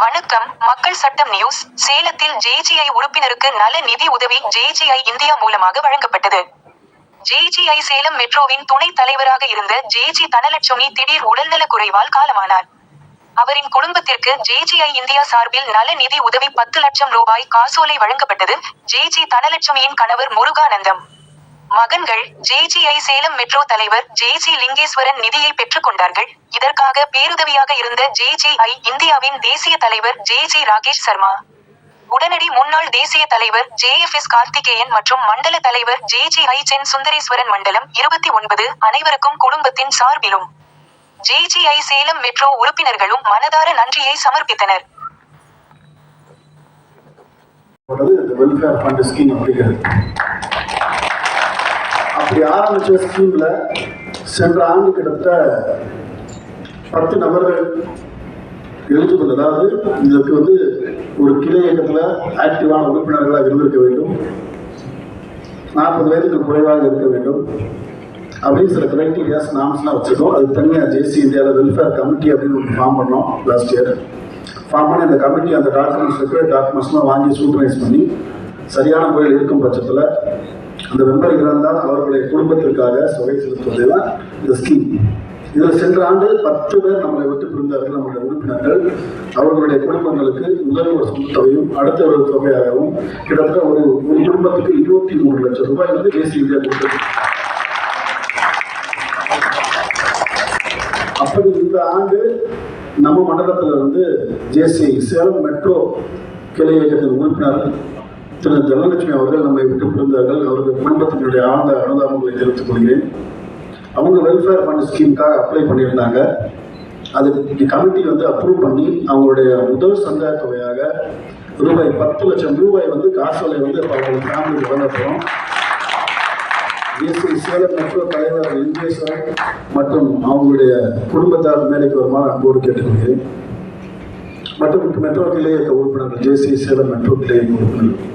வணக்கம். மக்கள் சட்டம் நியூஸ். சேலத்தில் ஜேஜிஐ உறுப்பினருக்கு நல நிதி உதவி ஜேஜிஐ இந்தியா மூலமாக வழங்கப்பட்டது. ஜேஜிஐ சேலம் மெட்ரோவின் துணைத் தலைவராக இருந்த ஜேஜி தனலட்சுமி திடீர் உடல்நலக் குறைவால் காலமானார். அவரின் குடும்பத்திற்கு ஜேஜிஐ இந்தியா சார்பில் நல நிதி உதவி பத்து லட்சம் ரூபாய் காசோலை வழங்கப்பட்டது ஜேஜி தனலட்சுமியின் கணவர் முருகானந்தம். மகன்கள் ஜேஜிஐ சேலம் மெட்ரோ தலைவர் ஜேஜி லிங்கேஸ்வரன் நிதியை பெற்றுக் கொண்டார்கள் இதற்காக பேருதவியாக இருந்த ஜேஜிஐ இந்தியாவின் தேசிய தலைவர் ஜேஜி ராகேஷ் சர்மா. உடனடி முன்னாள் தேசிய தலைவர் ஜே எஃப் எஸ் கார்த்திகேயன் மற்றும் மண்டல தலைவர் ஜே ஜி ஐ சென் சுந்தரேஸ்வரன் மண்டலம் இருபத்தி ஒன்பது அனைவருக்கும் குடும்பத்தின் சார்பிலும் J G I Salem metro உறுப்பினர்களும் மனதார நன்றியை சமர்ப்பித்தனர். அப்படி ஆரம்பிச்ச ஸ்கீம்ல சென்ற ஆண்டு கிட்டத்தட்ட பத்து நபர்கள் எலிஜிபிள் அதாவது இதற்கு வந்து ஒரு கிளை இயக்கத்தில் ஆக்டிவான உறுப்பினர்களாக இருந்திருக்க வேண்டும். நாற்பது வயதுக்கு குறைவாக இருக்க வேண்டும். அப்படின்னு சில கிரைட்டீரியாஸ் நாம்ஸ்லாம் வச்சுருக்கோம். அது தனியாக ஜேசி இந்தியாவில் வெல்ஃபேர் கமிட்டி அப்படின்னு ஒரு ஃபார்ம் பண்ணோம் லாஸ்ட் இயர் ஃபார்ம் பண்ணி அந்த கமிட்டி அந்த டாக்குமெண்ட்ஸ் இருக்கிற டாக்குமெண்ட்ஸ்லாம் வாங்கி சூப்பரைஸ் பண்ணி சரியான முறையில் இருக்கும் பட்சத்தில் அந்த மெம்பர் இருந்தால் அவர்களுடைய குடும்பத்திற்காக சுவை செலுத்துவது தான் இந்த ஸ்கீம் இதில் சென்ற ஆண்டு பத்து பேர் நம்மளை விட்டு பிரிந்தார்கள் நம்முடைய உறுப்பினர்கள். அவர்களுடைய குடும்பங்களுக்கு முதல் ஒரு சொந்த அடுத்த ஒரு தொகையாகவும் கிட்டத்தட்ட ஒரு ஒரு குடும்பத்துக்கு இருபத்தி மூணு லட்சம் ரூபாய் வந்து தேசிய இந்தியா கொடுத்தது அப்படி இந்த ஆண்டு நம்ம மண்டலத்தில் வந்து ஜேசி சேலம் மெட்ரோ கிளை இயக்கத்தின் உறுப்பினர் திரு தனலட்சுமி அவர்கள் நம்மை விட்டு பிரிந்தார்கள். அவர்கள் குடும்பத்தினுடைய ஆழ்ந்த அனுதாபங்களை தெரிவித்துக் கொள்கிறேன். அவங்க வெல்ஃபேர் ஃபண்ட் ஸ்கீமுக்காக அப்ளை பண்ணியிருந்தாங்க. அது கமிட்டி வந்து அப்ரூவ் பண்ணி அவங்களுடைய முதல் சந்தா தொகையாக ரூபாய் பத்து லட்சம் ரூபாய் வந்து காசோலை வந்து இப்போ அவங்க ஃபேமிலிக்கு வழங்கப்படும் தேசிய சேலம் மெட்ரோ தலைவர் லிங்கேஸ்வரன் மற்றும் அவங்களுடைய குடும்பத்தார் மேடைக்கு வருமாறு அன்போடு கேட்டுக்கொள்கிறேன். மற்றும் மெட்ரோ கிளையக உறுப்பினர்கள் ஜேசி சேலம் மெட்ரோ கிளையக உறுப்பினர்கள்.